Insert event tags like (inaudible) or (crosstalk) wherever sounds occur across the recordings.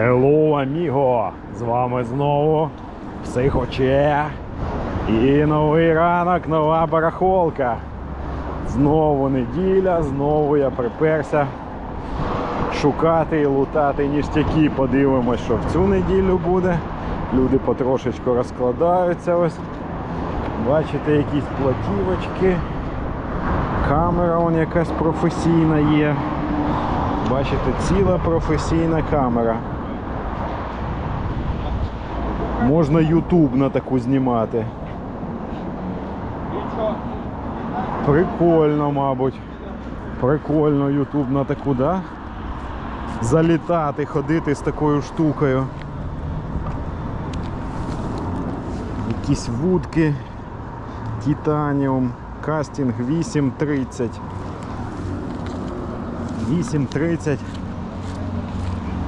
Hello, аміго! З вами знову Психоче. І новий ранок, нова барахолка. Знову неділя, знову я приперся шукати і лутати ніштяки. Подивимось, що в цю неділю буде. Люди потрошечку розкладаються ось. Бачите, якісь платівочки. Камера вон якась професійна є. Бачите, ціла професійна камера. Можна YouTube на таку знімати. Прикольно, мабуть. Прикольно YouTube на таку, да? Залітати, ходити з такою штукою. Якісь вудки. Титаніум. Кастинг 8.30. 8.30.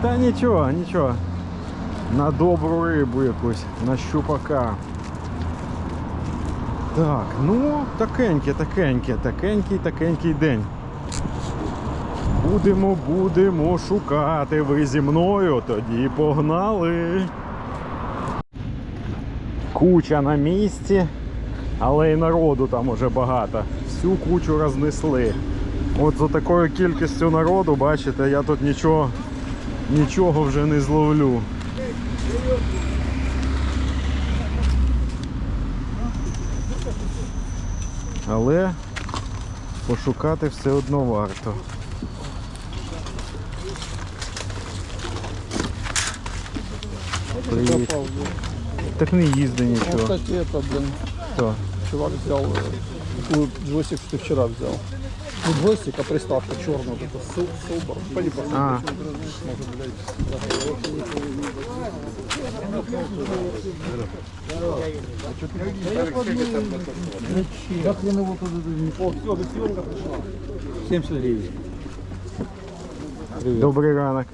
Та нічого, нічого. На добру рибу якусь, на щупака. Так, ну, такеньке, такеньке, такенький, такенький день. Будемо, будемо шукати. Ви зі мною, тоді погнали. Куча на місці, але й народу там уже багато. Всю кучу рознесли. От за такою кількістю народу, бачите, я тут нічого, нічого вже не зловлю. Але пошукати все одно варто. Привіт. Так не їзди Ну, нічого. кстати, это, блин, Хто? чувак взял э, такую джойстик, что ты вчера взял. Не джойстик, а приставка черная, вот это Сил- Silver. Пойди посмотри, А. почему ты разрешишь, может, блядь. Как я его туда не О, все, до пришла. 70 гривен. Добрий ранок.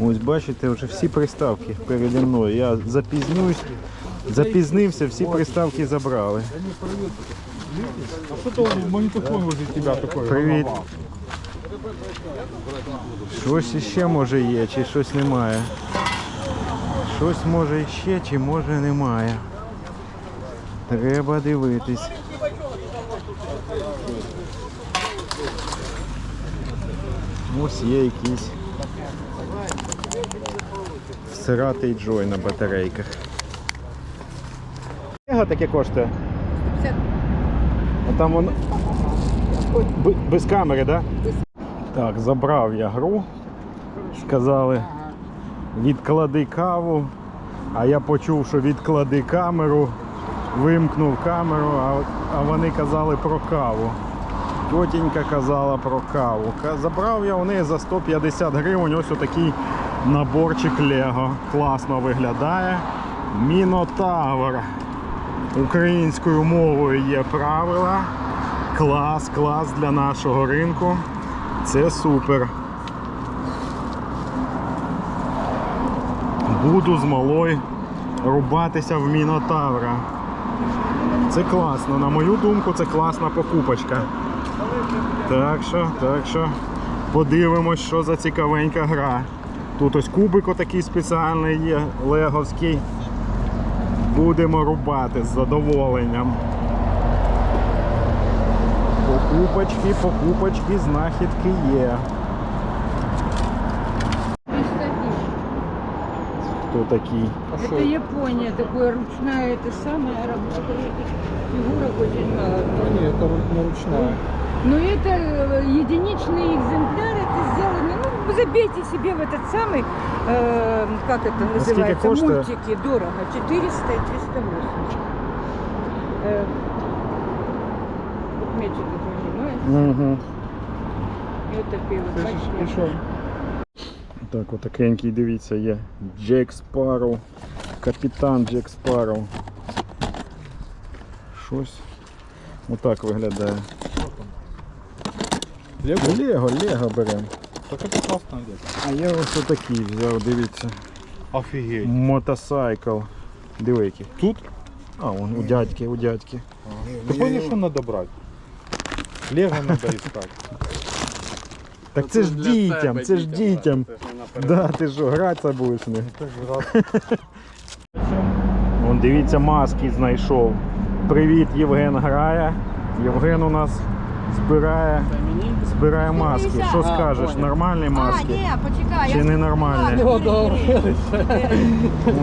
Ось бачите, вже всі приставки переді мною. Я запізнююсь, запізнився, всі приставки забрали. А что то магнитофон возле тебя такой? Привіт. Щось іще може є, чи щось немає. Щось може іще, чи може немає. Треба дивитись. Ось є якийсь всиратий джой на батарейках. Його таке коштує? 150. А там воно. Без камери, так? Да? Так, забрав я гру. Сказали, відклади каву. А я почув, що відклади камеру, вимкнув камеру, а, вони казали про каву. Тьотінька казала про каву. Забрав я у неї за 150 гривень ось отакий наборчик Лего. Класно виглядає. Мінотавр. Українською мовою є правила. Клас, клас для нашого ринку. Це супер. Буду з малою рубатися в Мінотавра. Це класно. На мою думку, це класна покупочка. Так що, так що, подивимось, що за цікавенька гра. Тут ось кубик отакий спеціальний є, леговський. Будемо рубати з задоволенням. Покупочки, покупочки, знахідки є. Хто такий? А Это Япония, такое ручная, это самая работа. Фигурок очень мало. А нет, это ру- ну, ручная. Но это э, единичный экземпляр, это сделано, ну, забейте себе в этот самый, э, как это называется, коштует? мультики, дорого, 400 и 380. Э, вот мячик понимаете? Угу. И вот такие вот, бачите? Еще. Так, отакенький, дивіться, є. Джек Спарроу. Капітан Джек Спарроу. Щось. Отак виглядає. Лего? Лего, Лего беремо. Так это Лего. А я ось отакий взяв, дивіться. Офигеть. Мотосайкл. Диви який. Тут? А, вон у дядьки, у дядьки. Ты понял, что надо брать? Лего надо искать. Так це ж для дітям, себе це ж дітям. Да, ти що, гратися будеш ним. Вон дивіться, маски знайшов. Привіт, Євген грає. Євген у нас збирає, збирає маски. Що скажеш, нормальні А, маски? ні, почекай. Чи я ненормальні?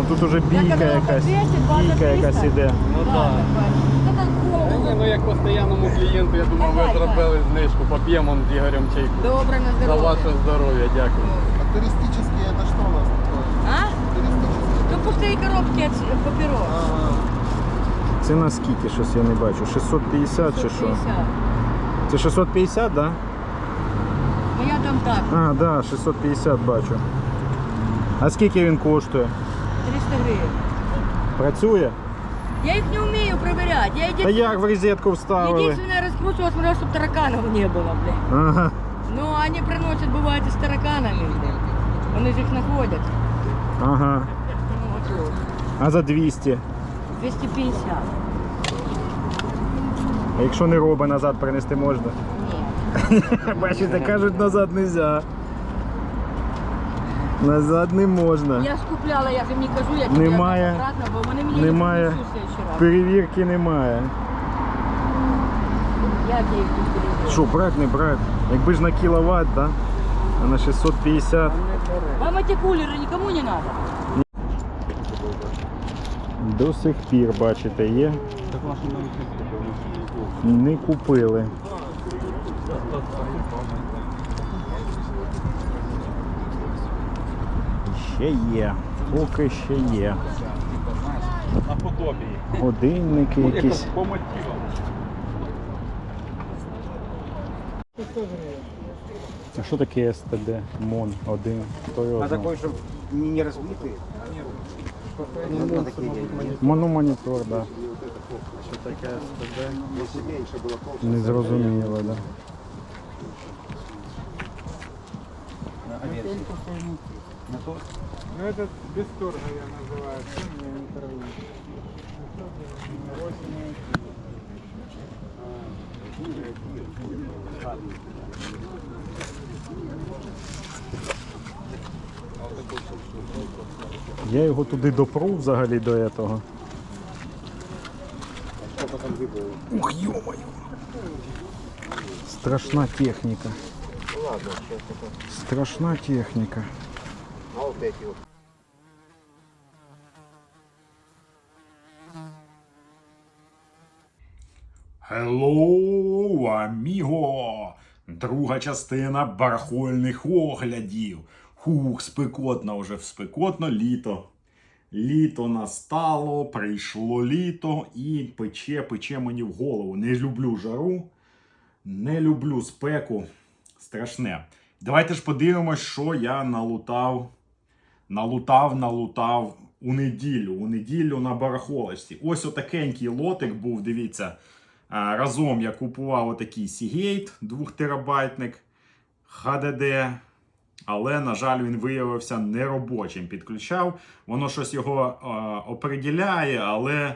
Тут уже бійка якась. Бійка якась іде. Ну так. Ну як постійному клієнту, я думав, ви зробили знижку, поп'ємо он з Ігорем чайку. Добре, на За ваше здоров'я, дякую. А туристические это что у нас такое? А? Туристические. То пустые коробки от папирос. Ага. Це на скільки щось я не бачу. 650 чи що? 50. Це 650, так? Да? Ну я там так, А, да, 650 бачу. А скільки він коштує? 300 гривень. Працює? Я их не умею проверять. Я Та еди... як в розетку вставили? единственное раскручивала, смотрела, чтобы тараканов не было, блин. Ага. Ну, они приносят, бывает, и с тараканами, блин. Вони ж їх знаходять. Ага. Ну, от, А за 200. 250. А якщо не робить, назад принести можна? Ні. (laughs) Бачите, кажуть, назад не можна. Назад не можна. Я скупляла, я ж їм не кажу, я Немає. обратно, бо вони мені Немає. не принесуть в следующий раз. Перевірки немає. Як я їх тут перевірю? Що, брать, не брать? Якби ж на кіловат, да? А на 650. Вам эти кулеры никому не надо? До сих пір, бачите, є. Не купили. Ще є. Поки ще є. Наподобие. Годинники якісь. По мотивам. А що таке СТД? МОН 1? Хто його А знає? такой, чтобы не разбитый? Ну, такие есть. Мономонітор, так. Да. Що таке СТД? Если меньше было толще. Не зрозуміло, да. Ну этот без торга я называю, цены я не торгую. Я його туди допру взагалі до цього. Ух, йомаю. Страшна техніка. Страшна техніка. Вот. Hello, аміго! Друга частина барахольних оглядів. Хух, спекотно вже спекотно літо. Літо настало, прийшло літо і пече, пече мені в голову. Не люблю жару, не люблю спеку. Страшне. Давайте ж подивимось, що я налутав, налутав, налутав у неділю. У неділю на барахолості. Ось отакенький лотик був, дивіться. Разом я купував отакий Seagate 2 терабайтник HDD, але, на жаль, він виявився неробочим. Підключав. Воно щось його оприділяє, але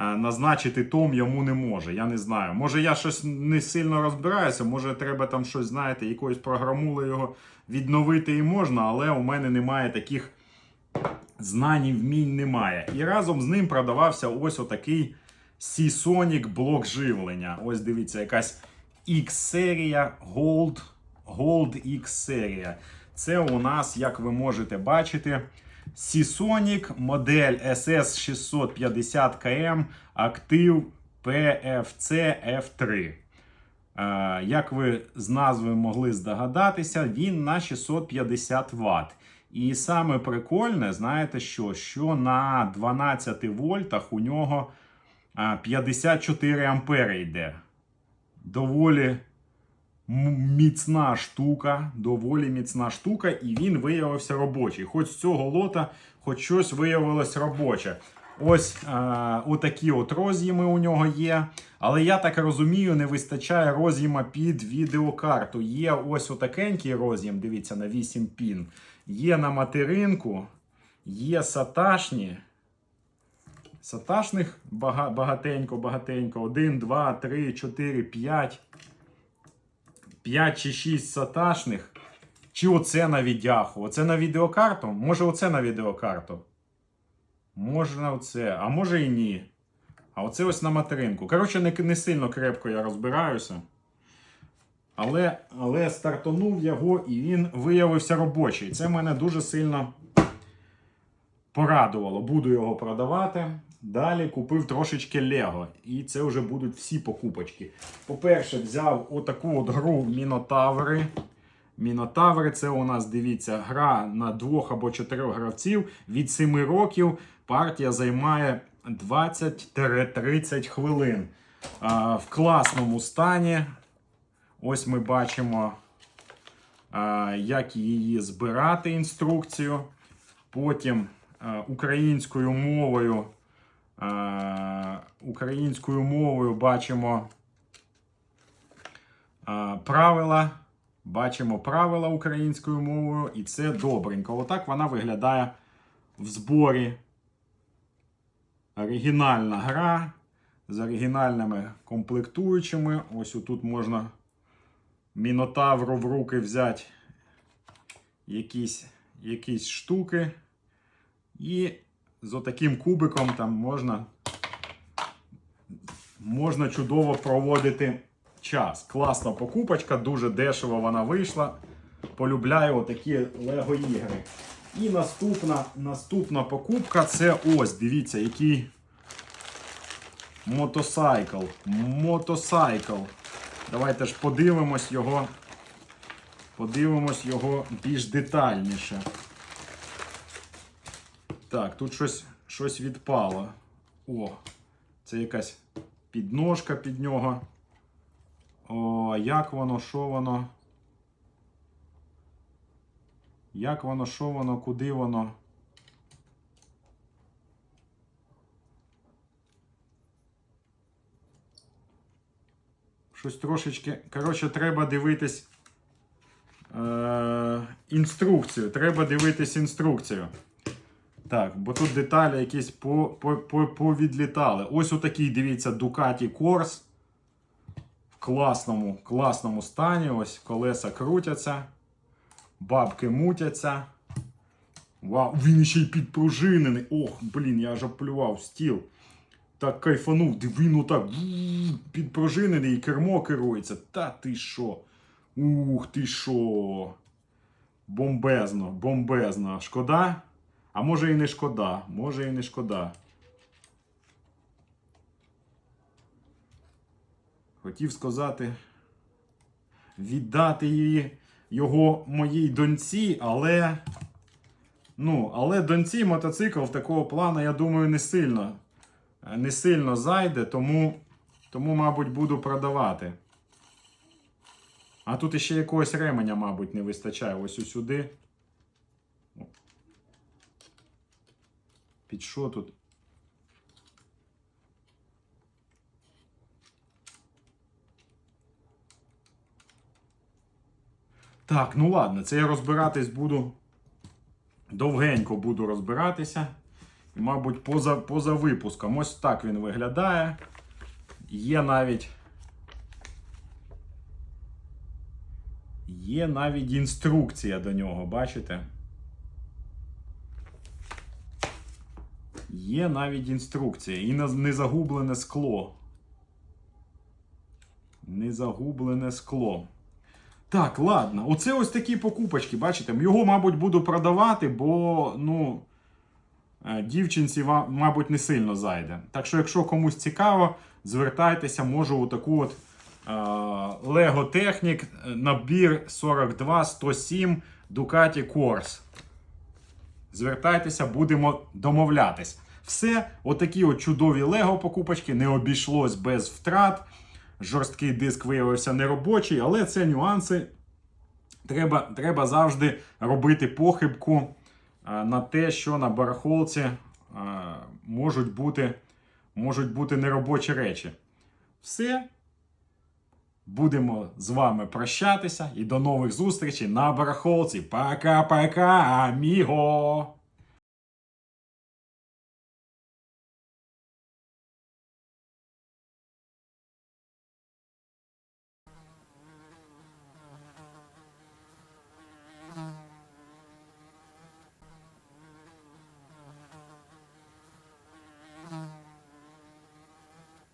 назначити том йому не може. Я не знаю. Може, я щось не сильно розбираюся, може, треба там щось, знаєте, якоюсь програмулою його відновити і можна, але у мене немає таких знань і вмінь немає. І разом з ним продавався ось отакий Seasonic блок живлення. Ось дивіться, якась X-серія Gold, Gold X-серія. Це у нас, як ви можете бачити, Seasonic модель SS650KM актив PFC F3. Е, Як ви з назви могли здогадатися, він на 650 Вт. І саме прикольне, знаєте що? Що на 12 вольтах у нього 54 ампери йде. Доволі міцна штука, доволі міцна штука, і він виявився робочий. Хоч з цього лота, хоч щось виявилось робоче. Ось е, отакі от роз'єми у нього є. Але я так розумію, не вистачає роз'єма під відеокарту. Є ось отакенький роз'єм, дивіться, на 8 пін. Є на материнку, є саташні. Саташних багатенько, багатенько. 1, 2, 3, 4, 5. 5 чи 6 саташних. Чи оце на віддяху? Оце на відеокарту? Може, оце на відеокарту? Можна оце, а може і ні. А оце ось на материнку. Коротше, не, не сильно крепко я розбираюся. Але, але стартанув його і він виявився робочий. Це мене дуже сильно порадувало. Буду його продавати. Далі купив трошечки Лего. І це вже будуть всі покупочки. По-перше, взяв отаку от гру Мінотаври. Мінотаври це у нас, дивіться, гра на двох або чотирьох гравців від 7 років. Партія займає 20-30 хвилин. А, в класному стані. Ось ми бачимо, а, як її збирати інструкцію. Потім а, українською мовою. А, Українською мовою бачимо правила. Бачимо правила українською мовою, і це добренько. Отак вона виглядає в зборі. Оригінальна гра з оригінальними комплектуючими. Ось отут можна мінотавру в руки взяти якісь, якісь штуки. І з отаким кубиком там можна, можна чудово проводити час. Класна покупочка, дуже дешево вона вийшла. Полюбляю отакі лего ігри. І наступна, наступна покупка це ось, дивіться, який мотосайкл. Мотосайкл. Давайте ж подивимось його. Подивимось його більш детальніше. Так, тут щось, щось відпало. О, це якась підножка під нього. О, як воно, що воно? Як воно, що воно, куди воно? Щось трошечки. Коротше, треба дивитись е- інструкцію. Треба дивитись інструкцію. Так, бо тут деталі якісь по, по, по, повідлітали. Ось отакий, дивіться, Ducati Corse. В класному, класному стані. Ось колеса крутяться. Бабки мутяться. Вау, він ще й підпружинений. Ох, блін, я аж оплював стіл. Так кайфанув, він отак підпружинений і кермо керується. Та ти що? Ух ти що? Бомбезно, бомбезно. Шкода? А може і не шкода. Може і не шкода. Хотів сказати, віддати її його моїй доньці, але. Ну, але доньці мотоцикл такого плану, я думаю, не сильно. Не сильно зайде, тому, тому, мабуть, буду продавати. А тут іще якогось ременя, мабуть, не вистачає. Ось сюди. Під що тут? Так, ну ладно, це я розбиратись буду. Довгенько буду розбиратися. І, мабуть, поза, поза випуском. Ось так він виглядає. Є навіть. Є навіть інструкція до нього, бачите? Є навіть інструкція. І незагублене скло. Незагублене скло. Так, ладно. Оце ось такі покупочки, бачите? Його, мабуть, буду продавати, бо, ну, е, дівчинці, мабуть, не сильно зайде. Так що, якщо комусь цікаво, звертайтеся, можу отаку от Technic, е, набір 42 107 Ducati Corse. Звертайтеся, будемо домовлятись. Все, отакі от чудові Лего покупочки, не обійшлось без втрат. жорсткий диск виявився неробочий, але це нюанси. Треба, треба завжди робити похибку е, на те, що на барахолці е, можуть бути, можуть бути неробочі речі. Все. Будемо з вами прощатися і до нових зустрічей на барахолці. Пока-пока, аміго!